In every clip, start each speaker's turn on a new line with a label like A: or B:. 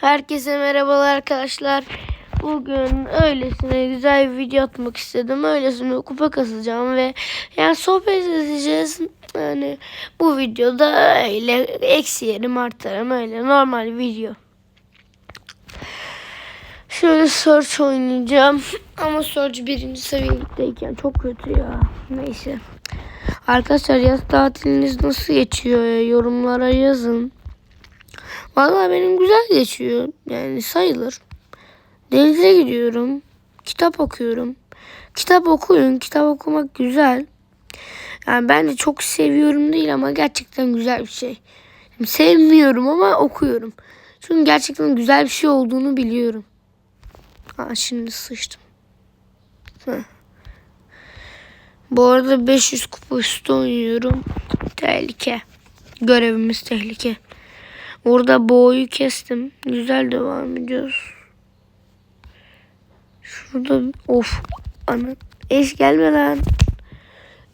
A: Herkese merhabalar arkadaşlar. Bugün öylesine güzel bir video atmak istedim. Öylesine kupa kasacağım ve yani sohbet edeceğiz. Yani bu videoda öyle eksi yerim artarım öyle normal video. Şöyle search oynayacağım. Ama search birinci seviyedeyken çok kötü ya. Neyse. Arkadaşlar yaz tatiliniz nasıl geçiyor? Yorumlara yazın. Vallahi benim güzel geçiyor. Yani sayılır. Denize gidiyorum. Kitap okuyorum. Kitap okuyun. Kitap okumak güzel. Yani ben de çok seviyorum değil ama gerçekten güzel bir şey. Sevmiyorum ama okuyorum. Çünkü gerçekten güzel bir şey olduğunu biliyorum. Ha şimdi sıçtım. Heh. Bu arada 500 kupa üstü oynuyorum. Tehlike. Görevimiz tehlike. Orada boğuyu kestim. Güzel devam ediyoruz. Şurada of ana eş gelme lan.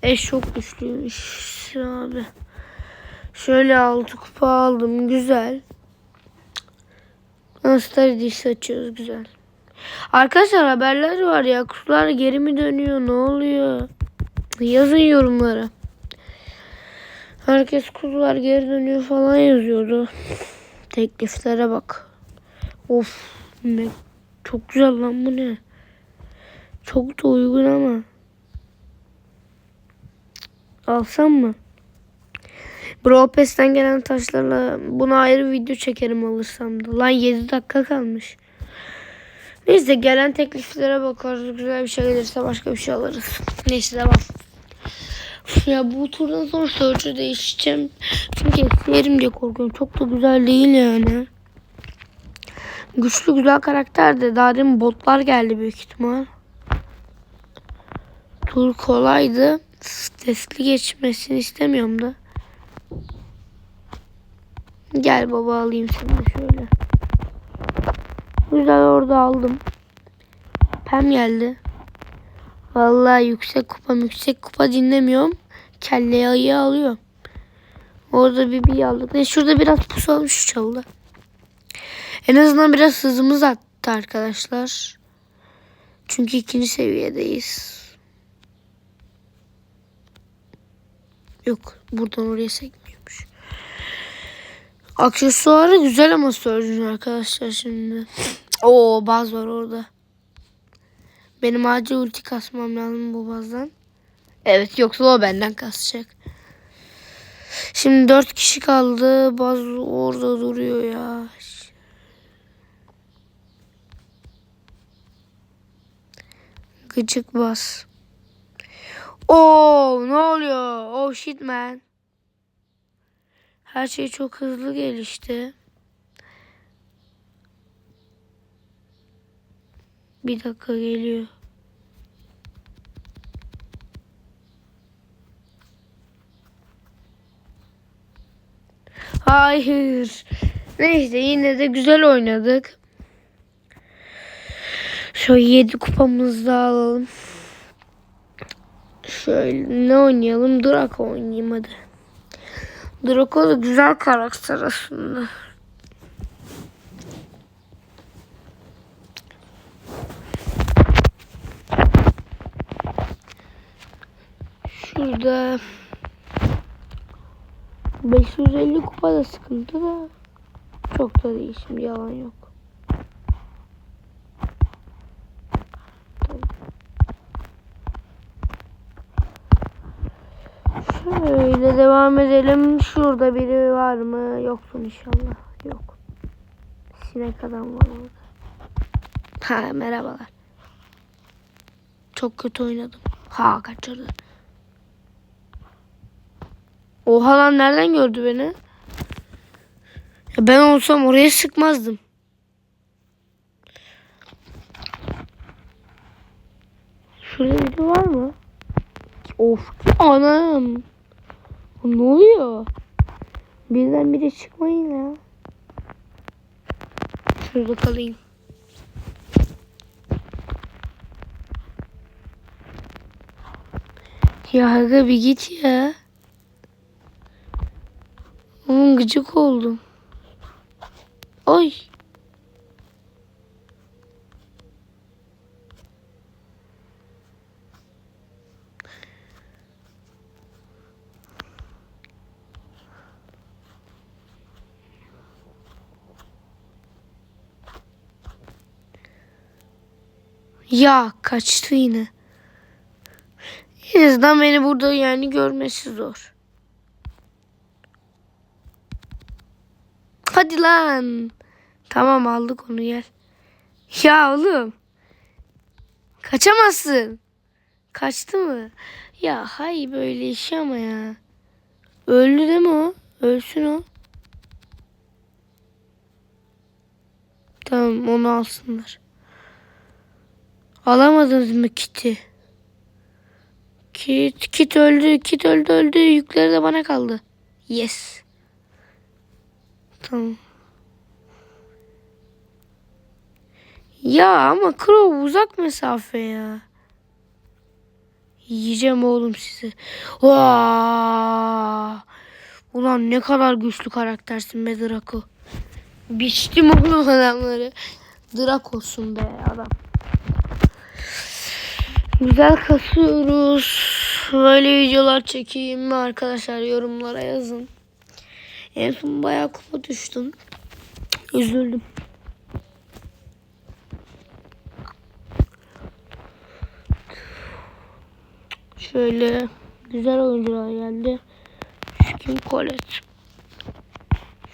A: Eş çok güçlüymüş abi. Şöyle altı kupa aldım güzel. Astar diş açıyoruz güzel. Arkadaşlar haberler var ya kutular geri mi dönüyor ne oluyor? Yazın yorumlara. Herkes kuzular geri dönüyor falan yazıyordu. Tekliflere bak. Of ne çok güzel lan bu ne? Çok da uygun ama. Alsam mı? Bro Pass'ten gelen taşlarla buna ayrı video çekerim alırsam da. Lan 7 dakika kalmış. Neyse gelen tekliflere bakarız. Güzel bir şey gelirse başka bir şey alırız. Neyse devam. Ya bu turdan sonra Surge'ü değişeceğim. Çünkü yerim diye korkuyorum. Çok da güzel değil yani. Güçlü güzel karakter de daha demin botlar geldi büyük ihtimal. Tur kolaydı. Stresli geçmesini istemiyorum da. Gel baba alayım seni şöyle. Güzel orada aldım. Pem geldi. Vallahi yüksek kupa yüksek kupa dinlemiyorum. Kelle ayı alıyor. Orada bir bir aldık. Ve şurada biraz pusalım şu çaldı. En azından biraz hızımız arttı arkadaşlar. Çünkü ikinci seviyedeyiz. Yok buradan oraya sekmiyormuş. Aksesuarı güzel ama Surgeon arkadaşlar şimdi. Oo baz var orada. Benim acil ulti kasmam lazım bu bazdan. Evet yoksa o benden kasacak. Şimdi dört kişi kaldı. Baz orada duruyor ya. Gıcık bas. Oo ne oluyor? Oh shit man. Her şey çok hızlı gelişti. Bir dakika geliyor. Hayır. Neyse yine de güzel oynadık. Şöyle 7 kupamızı da alalım. Şöyle ne oynayalım? Draco oynayayım hadi. Draco da güzel karakter aslında. Şurada 550 kupa da sıkıntı da çok da değil şimdi yalan yok. Şöyle devam edelim. Şurada biri var mı? Yoksun inşallah. Yok. Sinek adam var orada. Ha merhabalar. Çok kötü oynadım. Ha kaçırdı. Oha lan nereden gördü beni? Ya ben olsam oraya sıkmazdım. Şurada biri var mı? Of anam. Ne oluyor? Birden biri çıkmayın ya. Şurada kalayım. Ya aga bir git ya. Gıcık oldum. Oy. Ya kaçtı yine. En azından beni burada yani görmesi zor. Hadi lan. Tamam aldık onu gel. Ya oğlum. Kaçamazsın. Kaçtı mı? Ya hay böyle iş ama ya. Öldü değil mi o? Ölsün o. Tamam onu alsınlar. Alamadınız mı kiti? Kit, kit öldü, kit öldü öldü. Yükleri de bana kaldı. Yes. Tamam. Ya ama Crow uzak mesafe ya. Yiyeceğim oğlum sizi. Vaa! Ulan ne kadar güçlü karaktersin be Draco. Biçtim oğlum adamları. Draco'sun be adam. Güzel kasıyoruz. Böyle videolar çekeyim mi arkadaşlar yorumlara yazın. En son bayağı kupa düştüm. Üzüldüm. Şöyle güzel oyuncular geldi. Kim Colette.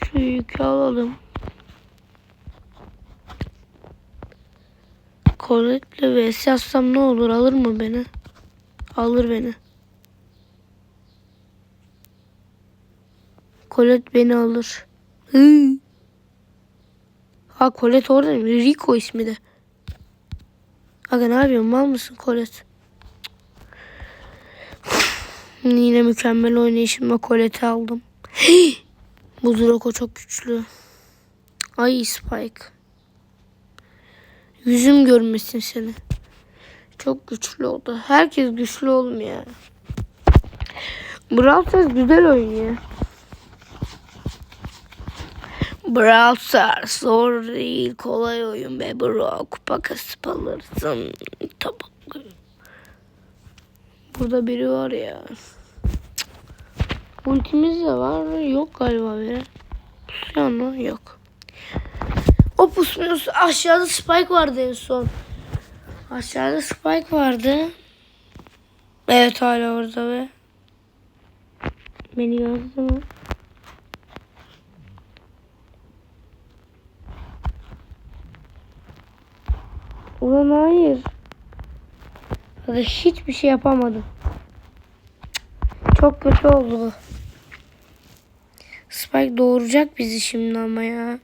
A: Şu yükü alalım. Colette'le vs yazsam ne olur alır mı beni? Alır beni. Colette beni alır. Hı. Ha Colette orada mı? Rico ismi de. Aga ne yapıyorsun? Mal mısın Colette? Yine mükemmel oynayışımla Colette'i aldım. Bu Draco çok güçlü. Ay Spike. Yüzüm görmesin seni. Çok güçlü oldu. Herkes güçlü olmuyor. Brawl Stars güzel oynuyor. Brawl Stars zor değil. Kolay oyun be bro. Kupa kasıp alırsın. Tabak. Burada biri var ya. Ultimiz de var. Yok galiba biri. Pusuyor mu? Yok. O pusmuyorsa aşağıda Spike vardı en son. Aşağıda Spike vardı. Evet hala orada ve beni gördü mü? Ulan hayır. Ya hiçbir şey yapamadım. Çok kötü oldu bu. Spike doğuracak bizi şimdi ama ya.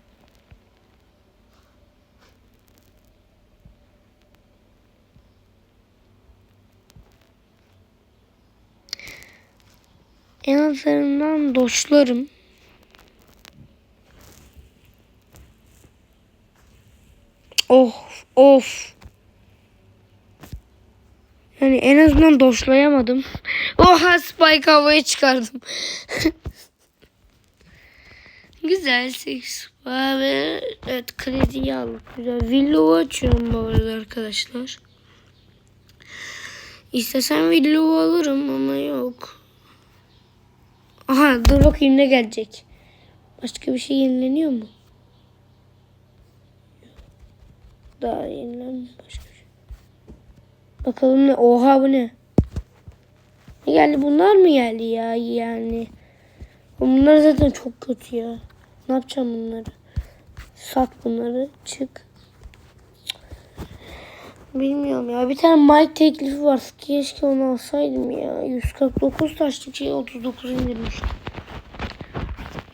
A: En azından doşlarım. Of of. Yani en azından doşlayamadım. Oha Spike havaya çıkardım. Güzel seks ve evet krediyi aldık. Güzel. Villo açıyorum bu arada arkadaşlar. İstesem villo alırım ama yok. Aha dur bakayım ne gelecek. Başka bir şey yenileniyor mu? Daha yenilenmiş başka bir şey. Bakalım ne? Oha bu ne? Ne geldi? Bunlar mı geldi ya yani? Bunlar zaten çok kötü ya. Ne yapacağım bunları? Sat bunları. Çık. Bilmiyorum ya. Bir tane Mike teklifi var. Keşke onu alsaydım ya. 149 taşlık şey 39 indirmiştim.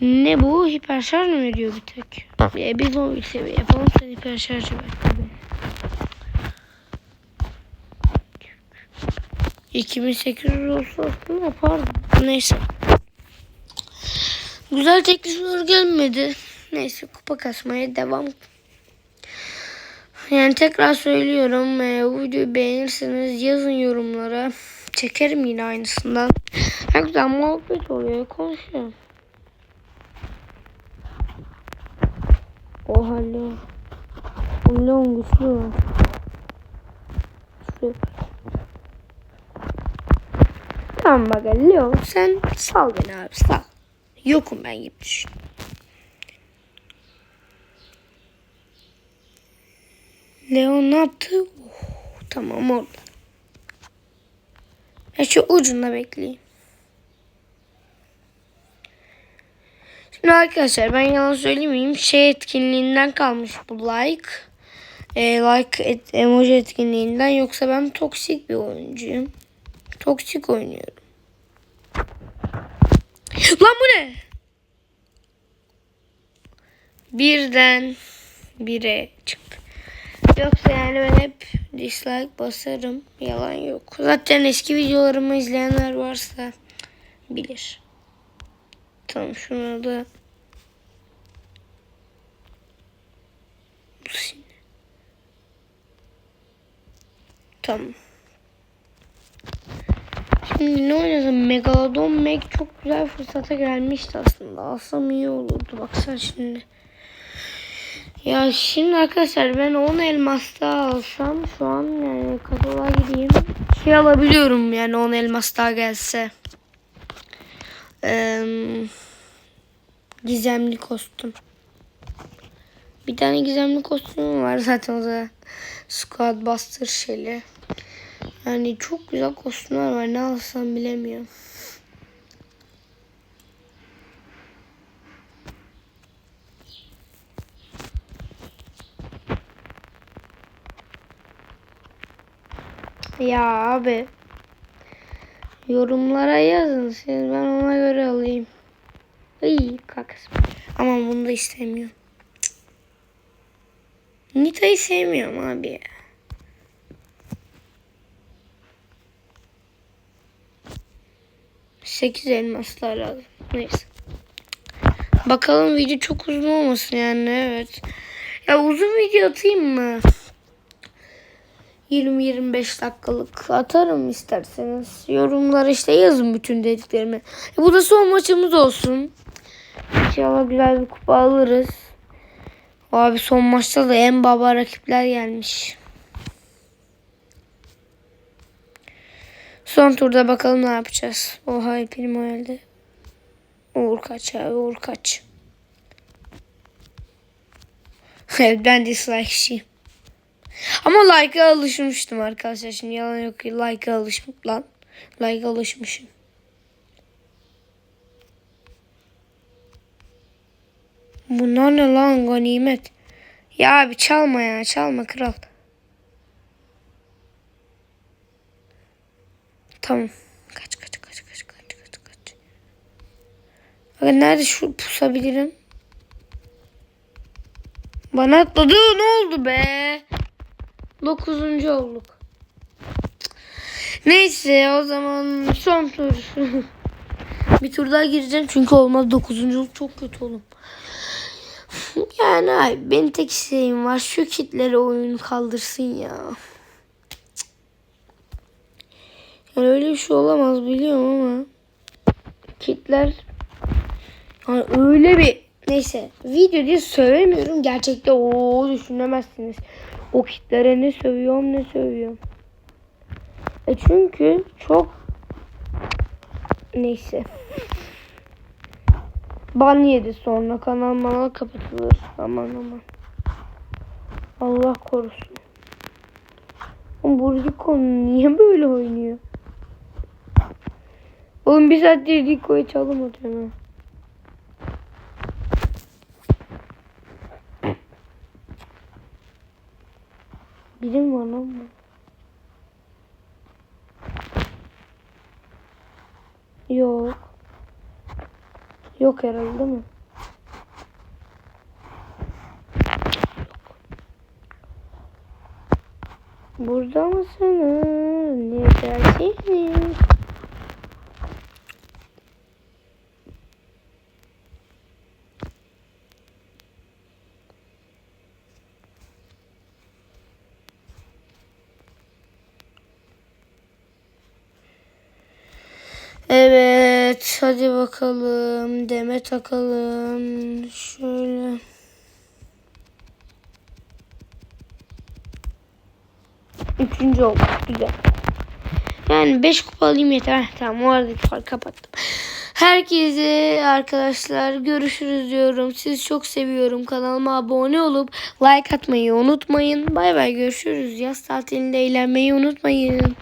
A: Ne bu? Hiperşarj mı veriyor bir tek? E, biz o seviye yapalım. Sen hiperşarjı ver. 2800 olsa aslında yapardım. Neyse. Güzel teklifler gelmedi. Neyse kupa kasmaya devam. Yani tekrar söylüyorum. E, bu videoyu beğenirseniz yazın yorumlara. Çekerim yine aynısından. Her güzel muhabbet oluyor. Konuşuyorum. Oha. O Leon güçlü. Güçlü. Tamam bak Leon sen sal beni abi sal. Yokum ben gibi düşün. Leon ne yaptı? Oh. Tamam oldu. Ya şu ucunda bekleyeyim. Şimdi arkadaşlar ben yalan söylemeyeyim. Şey etkinliğinden kalmış bu like. E, like et, emoji etkinliğinden. Yoksa ben toksik bir oyuncuyum. Toksik oynuyorum. Lan bu ne? Birden bire çıktı. Yoksa yani ben hep dislike basarım. Yalan yok. Zaten eski videolarımı izleyenler varsa bilir. Tamam şunu da Tamam. Şimdi ne oynasam? Megalodon Meg çok güzel fırsata gelmişti aslında. Alsam iyi olurdu. Baksana şimdi. Ya şimdi arkadaşlar ben 10 elmas daha alsam şu an yani kataloğa gideyim. Şey alabiliyorum yani 10 elmas daha gelse. Ee, gizemli kostüm. Bir tane gizemli kostümüm var zaten o da Squad Buster şeyli. Yani çok güzel kostümler var. Ne alsam bilemiyorum. Ya abi. Yorumlara yazın. Siz ben ona göre alayım. İyi kakası. Ama bunu da istemiyorum. Nita'yı sevmiyorum abi ya. Sekiz elmaslar lazım. Neyse. Bakalım video çok uzun olmasın yani evet. Ya uzun video atayım mı? 20-25 dakikalık atarım isterseniz. Yorumlara işte yazın bütün dediklerimi. E, bu da son maçımız olsun. İnşallah güzel bir kupa alırız. Abi son maçta da en baba rakipler gelmiş. Son turda bakalım ne yapacağız. Oha Primo elde. Uğur kaç abi Uğur kaç. Evet ben dislike'çiyim. Ama like'a alışmıştım arkadaşlar. Şimdi yalan yok ki like'a alışmış lan. Like'a alışmışım. Bunlar ne lan ganimet. Ya abi çalma ya çalma kral. Tamam. Kaç kaç kaç kaç kaç kaç kaç. Bakın nerede şu pusabilirim? Bana atladı ne oldu be? Dokuzuncu olduk. Neyse o zaman son tur. bir tur daha gireceğim çünkü olmaz dokuzunculuk çok kötü oğlum. Yani abi benim tek isteğim var şu kitlere oyun kaldırsın ya. Yani öyle bir şey olamaz biliyorum ama kitler yani öyle bir neyse video diye söylemiyorum gerçekte o düşünemezsiniz. O kitlere ne sövüyorum ne sövüyorum. E çünkü çok neyse. Ban yedi sonra kanal manal kapatılır. Aman aman. Allah korusun. Bu Rico niye böyle oynuyor? Oğlum bir saattir Rico'yu çalım atıyorum ha. Birim var lan bu. Yok. Yok herhalde değil mi? Burada mısınız? Neredesiniz? Evet, hadi bakalım. Deme takalım. Şöyle. Üçüncü oldu. Güzel. Yani beş kupa alayım yeter. Heh, tamam o aradaki farkı kapattım. Herkese arkadaşlar görüşürüz diyorum. Sizi çok seviyorum. Kanalıma abone olup like atmayı unutmayın. Bay bay görüşürüz. Yaz tatilinde eğlenmeyi unutmayın.